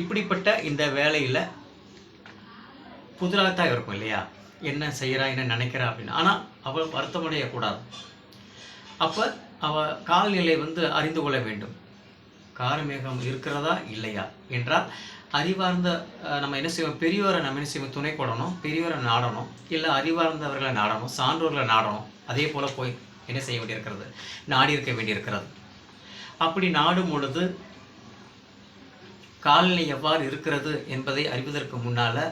இப்படிப்பட்ட இந்த வேலையில் புதிராகத்தான் இருக்கும் இல்லையா? என்ன செய்கிறா என்ன நினைக்கிறா அப்படின்னு. ஆனால் அவள் வருத்தமடையக்கூடாது. அப்போ அவள் கால்நிலை வந்து அறிந்து கொள்ள வேண்டும். காரமேகம் இருக்கிறதா இல்லையா? என்றால் அறிவார்ந்த நம்ம என்ன செய்வோம்? பெரியோரை நம்ம என்ன செய்வோம்? துணை கொடணும் பெரியோரை நாடணும். இல்லை அறிவார்ந்தவர்களை நாடணும். சான்றோர்களை நாடணும். அதே போல் போய் என்ன செய்ய வேண்டியிருக்கிறது? நாடி இருக்க வேண்டியிருக்கிறது. அப்படி நாடும் பொழுது காலநிலை எவ்வாறு இருக்கிறது என்பதை அறிவதற்கு முன்னால்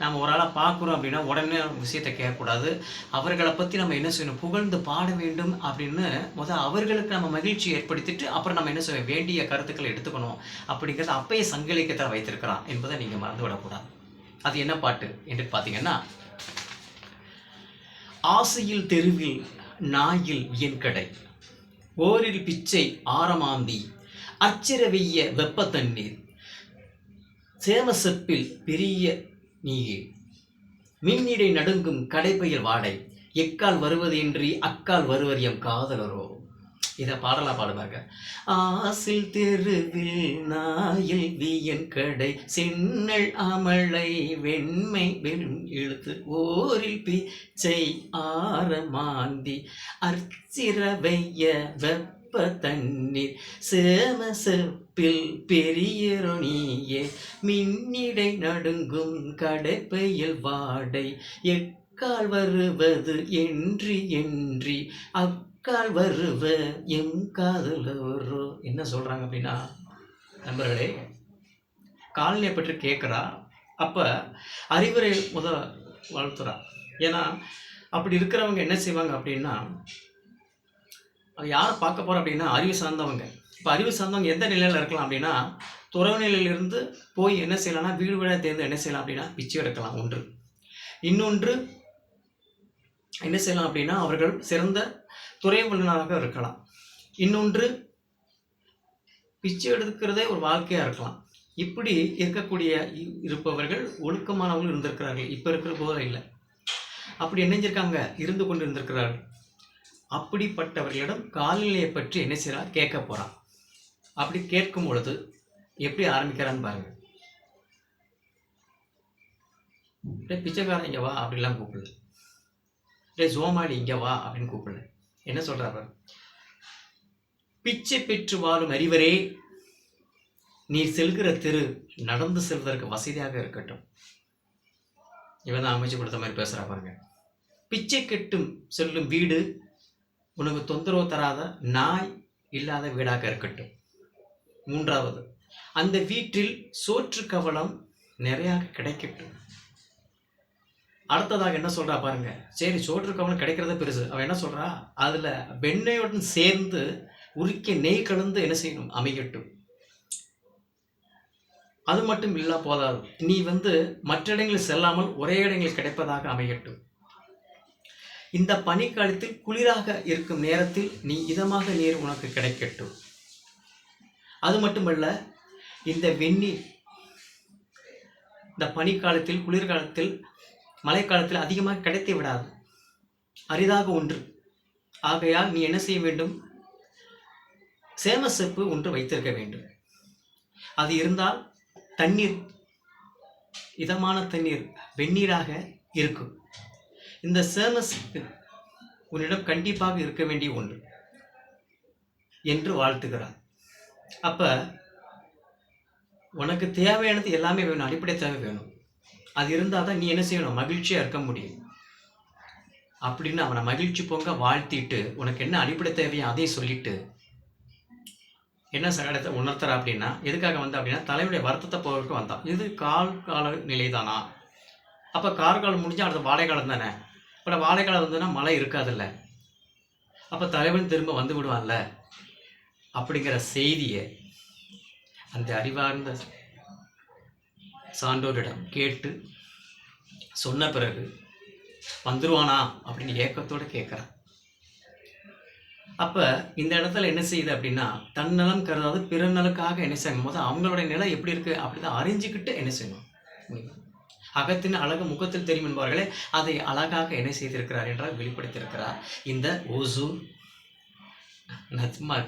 நாம் ஒரு ஆளை பார்க்குறோம் அப்படின்னா உடனே விஷயத்தை கேட்கக்கூடாது. அவர்களை பற்றி நம்ம என்ன செய்யணும்? புகழ்ந்து பாட வேண்டும் அப்படின்னு முதல் அவர்களுக்கு நம்ம மகிழ்ச்சி ஏற்படுத்திட்டு அப்புறம் நம்ம என்ன செய்ய வேண்டிய கருத்துக்களை எடுத்துக்கணும் அப்படிங்கிறத அப்பயே சங்கிலிக்கத்தை வைத்திருக்கிறான் என்பதை நீங்கள் மறந்து விடக்கூடாது அது என்ன பாட்டு என்று பார்த்தீங்கன்னா ஆசையில் தெருவில் நாயில் வியன்கடை ஓரில் பிச்சை ஆரமாந்தி அச்சிர வெப்ப தண்ணீர் சேமசப்பில் பெரிய நீயே மின்னிடை நடுங்கும் கடைப்பையில் வாடை. எக்கால் வருவது இன்றி அக்கால் வருவர் எம் காதலரோ. இதை பாடலா பாடுவாங்க ஆசில் தெருவில் நாயில் வியன் கடை. சென்னல் அமளை வெண்மை வெறும் இழுத்து ஓரில் பிச்சை ஆரமாந்தி. அர்ச்சிரவைய வெப்ப தண்ணீர் சேமசெப்பில் பெரியரொணியே மின்னிடை நடுங்கும் கடைப்பையில் வாடை. எக்கால் வருவது என்றி என்றி. அக்கால் வருவ எம் காதலோரோ என்ன சொல்கிறாங்க அப்படின்னா நண்பர்களே காலனியை பற்றி கேட்குறா அப்போ அறிவுரை முத வளர்த்துறா. ஏன்னா அப்படி இருக்கிறவங்க என்ன செய்வாங்க அப்படின்னா அது யாரை பார்க்க போகிறோம் அப்படின்னா அறிவு சார்ந்தவங்க. இப்போ அறிவு சார்ந்தவங்க எந்த நிலையில் இருக்கலாம் அப்படின்னா துறவு நிலையிலிருந்து போய் என்ன செய்யலாம்னா வீடு வீடாக தேர்ந்து என்ன செய்யலாம் அப்படின்னா பிச்சை எடுக்கலாம் ஒன்று. இன்னொன்று என்ன செய்யலாம் அப்படின்னா அவர்கள் சிறந்த துறை வல்லுநராக இருக்கலாம். இன்னொன்று பிச்சை எடுக்கிறதே ஒரு வாழ்க்கையாக இருக்கலாம். இப்படி இருக்கக்கூடிய இருப்பவர்கள் ஒழுக்கமானவர்கள் இருந்திருக்கிறார்கள். இப்போ இருக்கிற போல இல்லை. அப்படி இணைஞ்சிருக்காங்க இருந்து கொண்டு இருந்திருக்கிறார்கள் அப்படிப்பட்டவர்களிடம் காலநிலையை பற்றி என்ன செய்கிறார்? கேட்க போகிறார் அப்படி கேட்கும் பொழுது எப்படி ஆரம்பிக்கிறான்னு பாருங்க. டே பிச்சைக்காரன் இங்கே வா அப்படிலாம் கூப்பிடல. டே ஜோமாடி இங்கே வா அப்படின்னு கூப்பிடல. என்ன சொல்கிறார் பாரு. பிச்சை பெற்று வாழும் அறிவரே நீ செல்கிற தெரு நடந்து செல்வதற்கு வசதியாக இருக்கட்டும். இவன் தான் அமைச்சு கொடுத்த மாதிரி பேசுறா பாருங்க. பிச்சை கெட்டும் செல்லும் வீடு உனக்கு தொந்தரவு தராத நாய் இல்லாத வீடாக இருக்கட்டும். மூன்றாவது அந்த வீட்டில் சோற்று கவலம் நிறையாக கிடைக்கட்டும். அடுத்ததாக என்ன சொல்கிறா பாருங்க. சரி சோற்று கவலம் கிடைக்கிறத பெருசு. அவள் என்ன சொல்கிறா அதில் வெண்ணையுடன் சேர்ந்து உரிக்க நெய் கலந்து என்ன செய்யணும்? அமையட்டும். அது மட்டும் இல்லா போதாது. நீ வந்து மற்ற இடங்களில் செல்லாமல் ஒரே இடங்களில் கிடைப்பதாக அமையட்டும். இந்த பனிக்காலத்தில் குளிராக இருக்கும் நேரத்தில் நீ இதமாக நீர் உனக்கு கிடைக்கட்டும். அது மட்டுமல்ல இந்த வெந்நீர் இந்த பனிக்காலத்தில் குளிர்காலத்தில் மழைக்காலத்தில் அதிகமாக கிடைத்து விடாது. அரிதாக ஒன்று. ஆகையால் நீ என்ன செய்ய வேண்டும்? சேம செப்பு ஒன்று வைத்திருக்க வேண்டும். அது இருந்தால் தண்ணீர் இதமான தண்ணீர் வெந்நீராக இருக்கும். இந்த சேமசெப்பு உன்னிடம் கண்டிப்பாக இருக்க வேண்டிய ஒன்று. என்று வாழ்த்துகிறார். அப்ப உனக்கு தேவையானது எல்லாமே வேணும் அடிப்படை தேவை வேணும். அது இருந்தால் தான் நீ என்ன செய்யணும்? மகிழ்ச்சியாக இருக்க முடியும். அப்படின்னு அவனை மகிழ்ச்சி பொங்க வாழ்த்திட்டு உனக்கு என்ன அடிப்படை தேவையோ அதையும் சொல்லிட்டு என்ன சகடத்தை உணர்த்துற அப்படின்னா எதுக்காக வந்த அப்படின்னா தலைவனுடைய வருத்தத்தை போகிறதுக்கு வந்தான். இது கால் கால நிலை தானா அப்போ கார்காலம் முடிஞ்சால் அடுத்த வாழைக்காலம் தானே? இப்போ வாழைக்காலம் வந்ததுன்னா மழை இருக்காதுல்ல. அப்போ தலைவன் திரும்ப வந்து விடுவான்ல. அப்படிங்கிற செய்தியை அந்த அறிவார்ந்த சான்றோரிடம் கேட்டு சொன்ன பிறகு வந்துருவானா? அப்படின்னு ஏக்கத்தோட கேட்குறான் அப்போ இந்த இடத்துல என்ன செய்யுது அப்படின்னா தன்னலம் கருதாது பிறநலுக்காக என்ன செய்யும் போது அவங்களோட நிலை எப்படி இருக்குது அப்படின்னு அறிஞ்சுக்கிட்டு என்ன செய்யணும்? அகத்தின் அழகு முகத்தில் தெரியும் என்பவர்களே அதை அழகாக என்ன செய்திருக்கிறார் என்றால் வெளிப்படுத்தியிருக்கிறார். இந்த ஓசூன் நான்